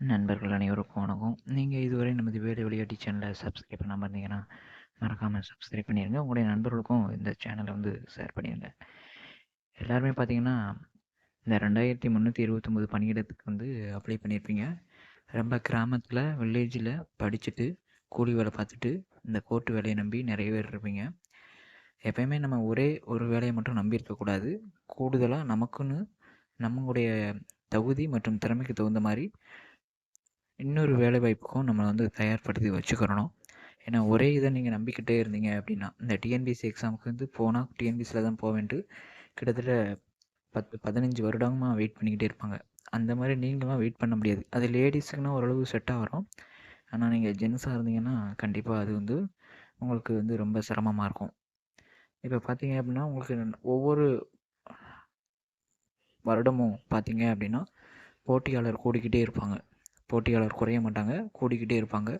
நண்பர்கள் அனைவருக்கும் வணக்கம். நீங்கள் இதுவரை நமது வேலை விளையாட்டு சேனலை சப்ஸ்கிரைப் பண்ணாமல் இருந்தீங்கன்னா மறக்காமல் சப்ஸ்கிரைப் பண்ணிடுங்க உங்களுடைய நண்பர்களுக்கும் இந்த சேனலை வந்து ஷேர் பண்ணிடுங்க எல்லாருமே பார்த்தீங்கன்னா இந்த ரெண்டாயிரத்தி முந்நூற்றி இருபத்தொம்போது பணியிடத்துக்கு வந்து அப்ளை பண்ணியிருப்பீங்க ரொம்ப கிராமத்தில் வில்லேஜில் படிச்சுட்டு கூலி வேலை பார்த்துட்டு இந்த கோர்ட்டு வேலையை நம்பி நிறைய பேர் இருப்பீங்க. எப்பயுமே நம்ம ஒரே ஒரு வேலையை மட்டும் நம்பி இருக்கக்கூடாது கூடுதலாக நமக்குன்னு நம்மளுடைய தகுதி மற்றும் திறமைக்கு தகுந்த மாதிரி இன்னொரு வேலை வாய்ப்புக்கும் நம்மளை வந்து தயார்படுத்தி வச்சுக்கிறணும். ஏன்னா ஒரே இதை நீங்கள் நம்பிக்கிட்டே இருந்தீங்க அப்படின்னா இந்த டிஎன்பிஎஸ்சி எக்ஸாமுக்கு வந்து போனால் டிஎன்பிஎஸ்சியில் தான் போவேன்ட்டு கிட்டத்தட்ட பத்து பதினஞ்சு வருடமாக வெயிட் பண்ணிக்கிட்டே இருப்பாங்க. அந்த மாதிரி நீங்களாம் வெயிட் பண்ண முடியாது. அது லேடிஸுக்குன்னா ஓரளவு செட்டாக வரும். ஆனால் நீங்கள் ஜென்ஸாக இருந்தீங்கன்னா கண்டிப்பாக அது வந்து உங்களுக்கு வந்து ரொம்ப சிரமமாக இருக்கும். இப்போ பார்த்தீங்க அப்படின்னா உங்களுக்கு ஒவ்வொரு வருடமும் பார்த்தீங்க அப்படின்னா போட்டியாளர் கூடிக்கிட்டே இருப்பாங்க. போட்டியாளர் குறைய மாட்டாங்க கூடிக்கிட்டே இருப்பாங்க.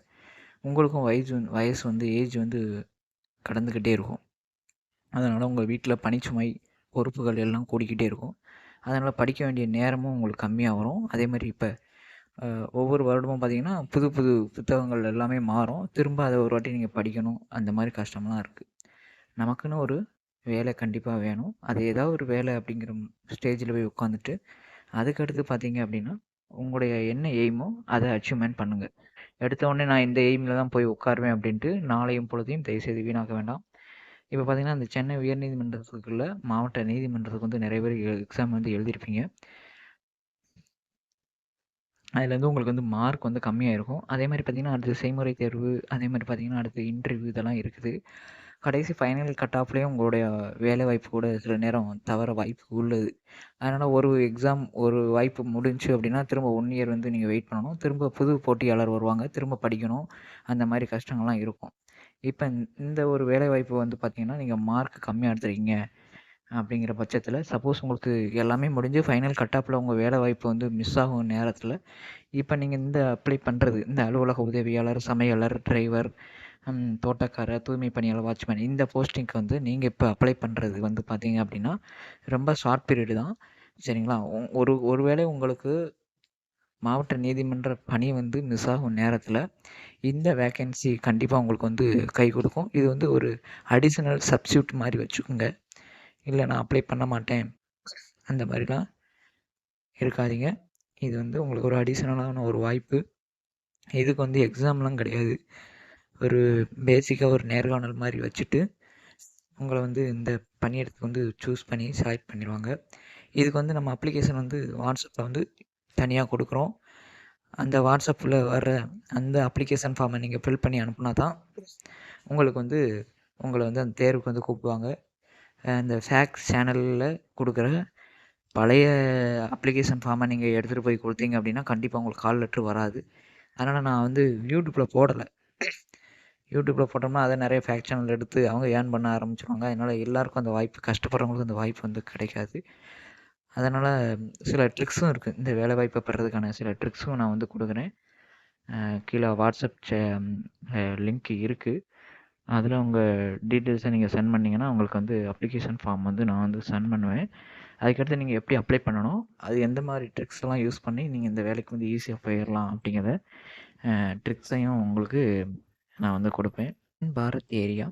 உங்களுக்கும் வயசு வயசு வந்து ஏஜ் வந்து கடந்துக்கிட்டே இருக்கும். அதனால் உங்கள் வீட்டில் பணிச்சுமை பொறுப்புகள் எல்லாம் கூடிக்கிட்டே இருக்கும். அதனால் படிக்க வேண்டிய நேரமும் உங்களுக்கு கம்மியாக வரும். அதே மாதிரி இப்போ ஒவ்வொரு வருடமும் பார்த்திங்கன்னா புது புது புத்தகங்கள் எல்லாமே மாறும். திரும்ப அதை ஒரு வாட்டி நீங்கள் படிக்கணும். அந்த மாதிரி கஷ்டம்லாம் இருக்குது நமக்குன்னு ஒரு வேலை கண்டிப்பாக வேணும். அது ஏதாவது ஒரு வேலை அப்படிங்கிற ஸ்டேஜில் போய் உட்காந்துட்டு அதுக்கடுத்து பார்த்தீங்க அப்படின்னா உங்களுடைய என்ன எய்மோ அதை அச்சீவ்மெண்ட் பண்ணுங்கள் எடுத்த உடனே நான் இந்த எய்மில் தான் போய் உட்காருவேன் அப்படின்ட்டு நாளையும் பொழுதையும் தயவுசெய்து வீணாக்க வேண்டாம். இப்போ பார்த்தீங்கன்னா இந்த சென்னை உயர்நீதிமன்றத்துக்குள்ள மாவட்ட நீதிமன்றத்துக்கு வந்து நிறைய பேர் எக்ஸாம் வந்து எழுதியிருப்பீங்க. அதுலேருந்து உங்களுக்கு வந்து மார்க் வந்து கம்மியாக இருக்கும். அதே மாதிரி பார்த்திங்கன்னா அடுத்து செய்முறை தேர்வு அதே மாதிரி பார்த்திங்கன்னா அடுத்து இன்டர்வியூ இதெல்லாம் இருக்குது. கடைசி ஃபைனல் கட் ஆஃப்லேயும் உங்களுடைய வேலை வாய்ப்பு கூட சில நேரம் தவற வாய்ப்பு உள்ளது. அதனால் ஒரு எக்ஸாம் ஒரு வாய்ப்பு முடிஞ்சு அப்படின்னா திரும்ப ஒன் இயர் வந்து நீங்கள் வெயிட் பண்ணணும். திரும்ப புது போட்டியாளர் வருவாங்க. திரும்ப படிக்கணும். அந்த மாதிரி கஷ்டங்கள்லாம் இருக்கும். இப்போ இந்த ஒரு வேலை வாய்ப்பு வந்து பார்த்திங்கன்னா நீங்கள் மார்க் கம்மியாக எடுத்துருக்கீங்க அப்படிங்கிற பட்சத்தில் சப்போஸ் உங்களுக்கு எல்லாமே முடிஞ்சு ஃபைனல் கட்டாப்பில் உங்கள் வேலை வாய்ப்பு வந்து மிஸ் ஆகும் நேரத்தில் இப்போ நீங்கள் இந்த அப்ளை பண்ணுறது இந்த அலுவலக உதவியாளர் சமையலர் டிரைவர் தோட்டக்காரர் தூய்மை பணியாளர் வாட்ச்மேன் இந்த போஸ்டிங்க்கு வந்து நீங்கள் இப்போ அப்ளை பண்ணுறது வந்து பார்த்தீங்க அப்படின்னா ரொம்ப ஷார்ட் பீரியடு தான். சரிங்களா? ஒரு ஒரு வேளை உங்களுக்கு மாவட்ட நீதிமன்ற பணி வந்து மிஸ் ஆகும் நேரத்தில் இந்த வேக்கன்சி கண்டிப்பாக உங்களுக்கு வந்து கை கொடுக்கும். இது வந்து ஒரு அடிஷ்னல் சப்ஸ்டியூட் மாதிரி வச்சுக்கோங்க. இல்லை நான் அப்ளை பண்ண மாட்டேன். அந்த மாதிரிலாம் இருக்காதீங்க. இது வந்து உங்களுக்கு ஒரு அடிஷ்னலான ஒரு வாய்ப்பு. இதுக்கு வந்து எக்ஸாம்லாம் கிடையாது. ஒரு பேசிக்காக ஒரு நேர்காணல் மாதிரி வச்சுட்டு உங்களை வந்து இந்த பணியிடத்துக்கு வந்து சூஸ் பண்ணி செலக்ட் பண்ணிடுவாங்க இதுக்கு வந்து நம்ம அப்ளிகேஷன் வந்து வாட்ஸ்அப்பில் வந்து தனியாக கொடுக்குறோம். அந்த வாட்ஸ்அப்பில் வர்ற அந்த அப்ளிகேஷன் ஃபார்மை நீங்கள் ஃபில் பண்ணி அனுப்புனா தான் உங்களுக்கு வந்து உங்களை வந்து அந்த தேர்வுக்கு வந்து கூப்பிடுவாங்க. அந்த ஃபேக்ஸ் சேனலில் கொடுக்குற பழைய அப்ளிகேஷன் ஃபார்மை நீங்கள் எடுத்துகிட்டு போய் கொடுத்தீங்க அப்படின்னா கண்டிப்பாக உங்களுக்கு கால் லெட்ரு வராது. அதனால் நான் வந்து யூடியூப்பில் போடலை. யூடியூப்பில் போட்டோம்னா அதை நிறைய ஃபேக் சேனல் எடுத்து அவங்க ஏர்ன் பண்ண ஆரம்பிச்சிருவாங்க. அதனால் எல்லாருக்கும் அந்த வாய்ப்பு கஷ்டப்படுறவங்களுக்கு அந்த வாய்ப்பு வந்து கிடைக்காது. அதனால் சில ட்ரிக்ஸும் இருக்குது இந்த வேலை வாய்ப்பை பெறதுக்கான சில ட்ரிக்ஸும் நான் வந்து கொடுக்குறேன். கீழே வாட்ஸ்அப் லிங்க் இருக்குது அதில் உங்கள் டீட்டெயில்ஸை நீங்கள் சென்ட் பண்ணிங்கன்னா உங்களுக்கு வந்து அப்ளிகேஷன் ஃபார்ம் வந்து நான் வந்து சென்ட் பண்ணுவேன். அதுக்கடுத்து நீங்கள் எப்படி அப்ளை பண்ணணும் அது எந்த மாதிரி ட்ரிக்ஸ்லாம் யூஸ் பண்ணி நீங்கள் இந்த வேலைக்கு வந்து ஈஸியாக போயிடலாம் அப்படிங்கிறத ட்ரிக்ஸையும் உங்களுக்கு நான் வந்து கொடுப்பேன். பாரத் ஏரியா.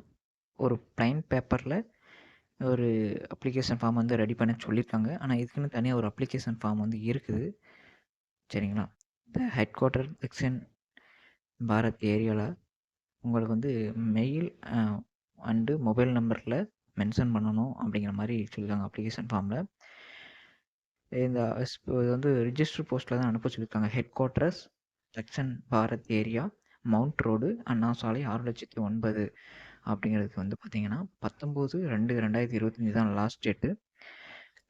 ஒரு ப்ளைன் பேப்பரில் ஒரு அப்ளிகேஷன் ஃபார்ம் வந்து ரெடி பண்ண சொல்லியிருக்காங்க ஆனால் இதுக்குன்னு தனியாக ஒரு அப்ளிகேஷன் ஃபார்ம் வந்து இருக்குது. சரிங்களா? இந்த ஹெட் குவார்ட்டர் செக்ஷன் பாரத் ஏரியாவில் உங்களுக்கு வந்து மெயில் அண்டு மொபைல் நம்பரில் மென்ஷன் பண்ணணும் அப்படிங்கிற மாதிரி சொல்லியிருக்காங்க அப்ளிகேஷன் ஃபார்மில் இந்த இது வந்து ரிஜிஸ்டர் போஸ்ட்டில் தான் அனுப்ப சொல்லியிருக்காங்க headquarters section Bharat area. Mount road Anna Salai ஆறு லட்சத்தி ஒன்பது அப்படிங்கிறதுக்கு வந்து பார்த்திங்கன்னா பத்தொம்போது ரெண்டு ரெண்டாயிரத்தி இருபத்தஞ்சி தான் லாஸ்ட் டேட்டு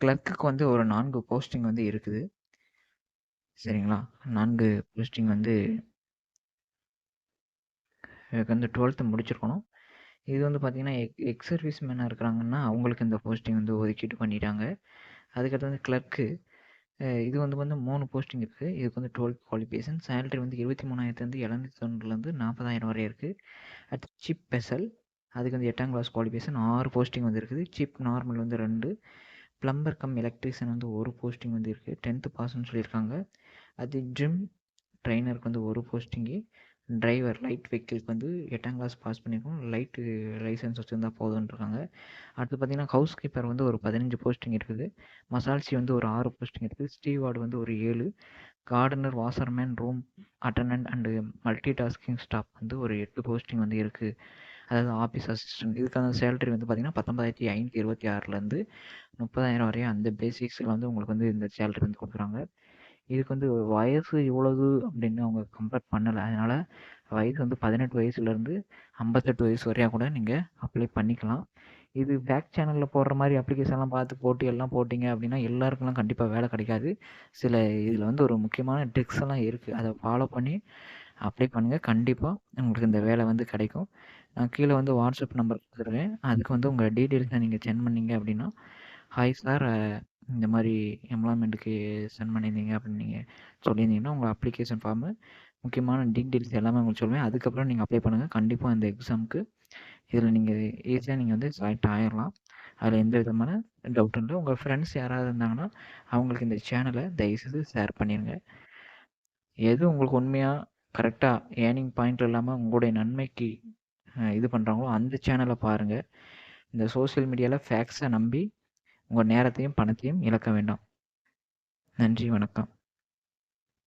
கிளர்க்குக்கு வந்து ஒரு நான்கு போஸ்டிங் வந்து இருக்குது. சரிங்களா? நான்கு போஸ்டிங் வந்து வந்து டுவெல்த்து முடிச்சிருக்கணும். இது வந்து பார்த்திங்கன்னா எக் எக்ஸ் சர்வீஸ் மேனாக இருக்கிறாங்கன்னா அவங்களுக்கு இந்த போஸ்டிங் வந்து ஒதுக்கீடு பண்ணிட்டாங்க. அதுக்கடுத்து வந்து கிளர்க்கு இது வந்து வந்து மூணு போஸ்டிங் இருக்குது இதுக்கு வந்து டுவெல்த் குவாலிஃபிகேஷன் சேலரி வந்து இருபத்தி மூணாயிரத்துலேருந்து எழுநூத்தி தொண்ணூறுலேருந்து நாற்பதாயிரம் வரை இருக்குது அடுத்து சிப் பெசல் அதுக்கு வந்து எட்டாம் கிளாஸ் குவாலிஃபிகேஷன் ஆறு போஸ்டிங் வந்து இருக்குது. சிப் நார்மல் வந்து ரெண்டு. ப்ளம்பர் கம் எலக்ட்ரிஷியன் வந்து ஒரு போஸ்டிங் வந்து இருக்குது டென்த்து பாஸ்ன்னு சொல்லியிருக்காங்க. அது ஜிம் ட்ரைனருக்கு வந்து ஒரு போஸ்டிங்கு. டிரைவர் லைட் வெஹிக்கிள்க்கு வந்து எட்டாம் கிளாஸ் பாஸ் பண்ணியிருக்கோம் லைட்டு லைசன்ஸ் வச்சுருந்தா போதுன்றாங்க அடுத்து பார்த்தீங்கன்னா ஹவுஸ் கீப்பர் வந்து ஒரு பதினஞ்சு போஸ்டிங் இருக்குது. மசால்சி வந்து ஒரு ஆறு போஸ்டிங் இருக்குது. ஸ்டீவார்டு வந்து ஒரு ஏழு. Gardener washerman room attendant and multitasking staff வந்து ஒரு எட்டு போஸ்டிங் வந்து இருக்குது அதாவது ஆஃபீஸ் அசிஸ்டன்ட் இதுக்கான சேலரி வந்து பார்த்திங்கன்னா பத்தொம்பதாயிரத்தி ஐநூற்றி இருபத்தி ஆறுலேருந்து முப்பதாயிரம் வரையும் அந்த பேசிக்ஸில் வந்து உங்களுக்கு வந்து இந்த சேலரி வந்து கொடுக்குறாங்க. இதுக்கு வந்து வயசு இவ்வளவு அப்படின்னு அவங்க கம்பேர் பண்ணலை. அதனால் வயசு வந்து பதினெட்டு வயசுலேருந்து ஐம்பத்தெட்டு வயசு வரையா கூட நீங்கள் அப்ளை பண்ணிக்கலாம். இது பேக் சேனலில் போடுற மாதிரி அப்ளிகேஷன்லாம் பார்த்து போட்டு எல்லாம் போட்டிங்க அப்படின்னா எல்லாருக்குலாம் கண்டிப்பாக வேலை கிடைக்காது. சில இதில் வந்து ஒரு முக்கியமான ட்ரிக்ஸ் எல்லாம் இருக்குது அதை ஃபாலோ பண்ணி அப்ளை பண்ணுங்கள் கண்டிப்பாக உங்களுக்கு இந்த வேலை வந்து கிடைக்கும். நான் கீழே வந்து வாட்ஸ்அப் நம்பர் கொடுத்துருக்கேன் அதுக்கு வந்து உங்கள் டீட்டெயில்ஸை நீங்கள் சென்ட் பண்ணீங்க அப்படின்னா ஹாய் சார் இந்த மாதிரி எம்ப்ளாய்மெண்ட்டுக்கு சென்ட் பண்ணியிருந்தீங்க அப்படின்னு நீங்கள் சொல்லியிருந்தீங்கன்னா உங்கள் அப்ளிகேஷன் ஃபார்மு முக்கியமான டீட்டெயில்ஸ் எல்லாமே உங்களுக்கு சொல்லுவேன் அதுக்கப்புறம் நீங்கள் அப்ளை பண்ணுங்கள் கண்டிப்பாக இந்த எக்ஸாமுக்கு இதில் நீங்கள் ஈஸியாக நீங்கள் வந்து செலக்ட் ஆயிடலாம் அதில் எந்த விதமான டவுட்டும் இல்லை. உங்கள் ஃப்ரெண்ட்ஸ் யாராவது இருந்தாங்கன்னா அவங்களுக்கு இந்த சேனலை தயவுசெய்து ஷேர் பண்ணிடுங்க எது உங்களுக்கு உண்மையாக கரெக்டாக ஏர்னிங் பாயிண்ட் இல்லாமல் உங்களுடைய நன்மைக்கு இது பண்ணுறாங்களோ அந்த சேனலை பாருங்கள் இந்த சோசியல் மீடியாவில் ஃபேக்ஸை நம்பி உங்கள் நேரத்தையும் பணத்தையும் இழக்க வேண்டாம். நன்றி வணக்கம்.